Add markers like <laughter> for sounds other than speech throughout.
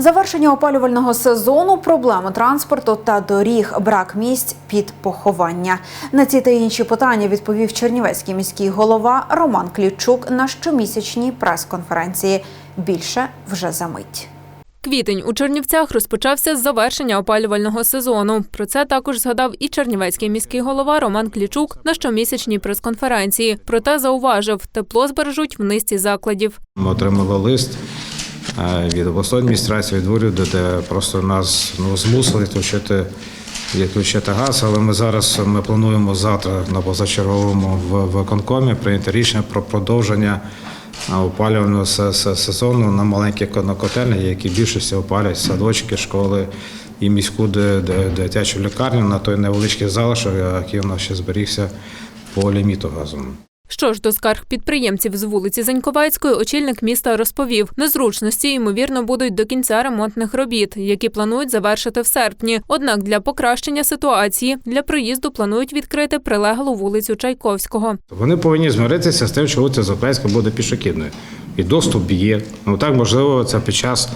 Завершення опалювального сезону, проблеми транспорту та доріг, брак місць під поховання. На ці та інші питання відповів Чернівецький міський голова Роман Клічук на щомісячній прес-конференції. Більше вже за мить. Квітень у Чернівцях розпочався з завершення опалювального сезону. Про це також згадав і Чернівецький міський голова Роман Клічук на щомісячній прес-конференції. Проте зауважив, тепло збережуть в низці закладів. Ми отримали лист від обласної адміністрації, від уряду, де просто нас ну, змусили відключити, відключити газ. Але ми зараз ми плануємо завтра на позачерговому в виконкомі прийняти рішення про продовження е, опалювального се- се- сезону на маленькі котельні, які більшості опалюють садочки, школи і міську дитячу лікарню на той невеличкий залишок, який у нас ще зберігся по ліміту газу. Що ж до скарг підприємців з вулиці Заньковецької, очільник міста розповів, незручності ймовірно будуть до кінця ремонтних робіт, які планують завершити в серпні. Однак для покращення ситуації для проїзду планують відкрити прилеглу вулицю Чайковського. Вони повинні змиритися з тим, що вулиця Запорізька буде пішохідною. І доступ є. Ну так можливо, це під час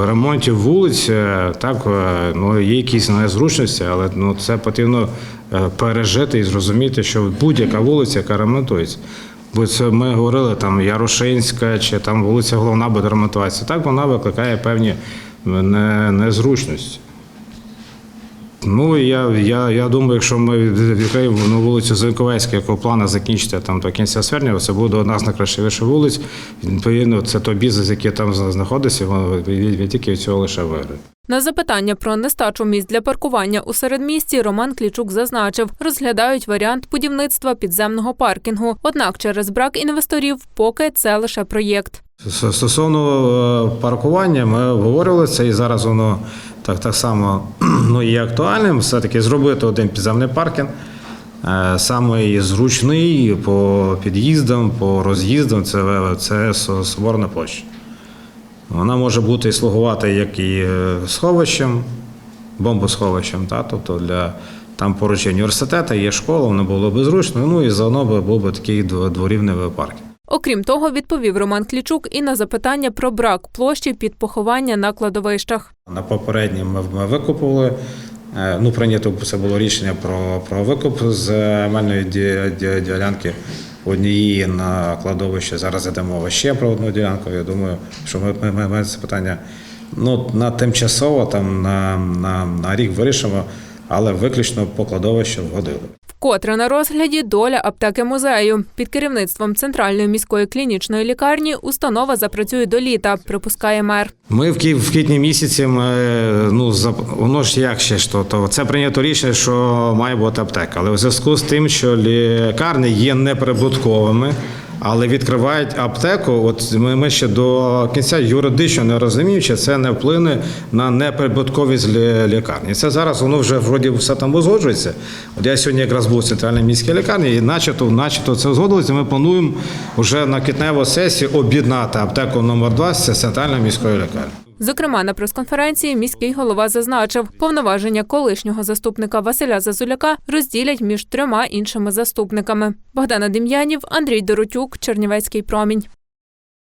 ремонтів вулиць, е, так е, ну є якісь незручності, але ну це потрібно е, пережити і зрозуміти, що будь-яка вулиця, яка ремонтується. Бо це ми говорили там Ярошинська чи там вулиця Головна буде ремонтуватися. Так вона викликає певні не- незручності. Ну я, я, я думаю, якщо ми відкриємо ну, вулицю Зенковецька, якого плана закінчити там до кінця серпня, це буде одна з найкращих вулиць. Відповідно, це той бізнес, який там знаходиться, він тільки від цього лише виграє. На запитання про нестачу місць для паркування у середмісті Роман Клічук зазначив, розглядають варіант будівництва підземного паркінгу. Однак через брак інвесторів поки це лише проєкт. Стосовно е, паркування, ми обговорювали це, і зараз воно так, так само <clears throat> ну, є актуальним. Все-таки зробити один підземний паркінг. Е, Саме зручний по під'їздам, по роз'їздам це, це Со- Соборна площа. Вона може бути і слугувати як і е, сховищем, бомбосховищем, та, тобто для там поруч університету є школа, воно було б зручно, ну і заодно би був би такий дво- дворівневий парк. Окрім того, відповів Роман Клічук і на запитання про брак площі під поховання на кладовищах. На попередньому ми, викупували. Ну, прийнято це було рішення про, про викуп з ді- ділянки однієї на кладовище. Зараз йде мова ще про одну ділянку. Я думаю, що ми, ми, ми це питання ну, на тимчасово там на, на, на рік вирішимо, але виключно по кладовищу вгодили. Вкотре на розгляді доля аптеки музею. Під керівництвом центральної міської клінічної лікарні установа запрацює до літа, припускає мер. Ми в, в квітні місяці ми, ну, воно ж як ще то, то це прийнято рішення, що має бути аптека. Але в зв'язку з тим, що лікарні є неприбутковими, але відкривають аптеку. От ми, ми ще до кінця юридично не розуміємо, чи це не вплине на неприбутковість лі- лікарні. Це зараз воно вже вроді все там узгоджується. От я сьогодні якраз був в центральній міській лікарні, і начебто, начебто це узгодилося. Ми плануємо вже на квітневу сесію об'єднати аптеку номер 2 з центральною міською лікарнею. Зокрема, на прес-конференції міський голова зазначив, повноваження колишнього заступника Василя Зазуляка розділять між трьома іншими заступниками. Богдана Дем'янів, Андрій Доротюк, Чернівецький промінь.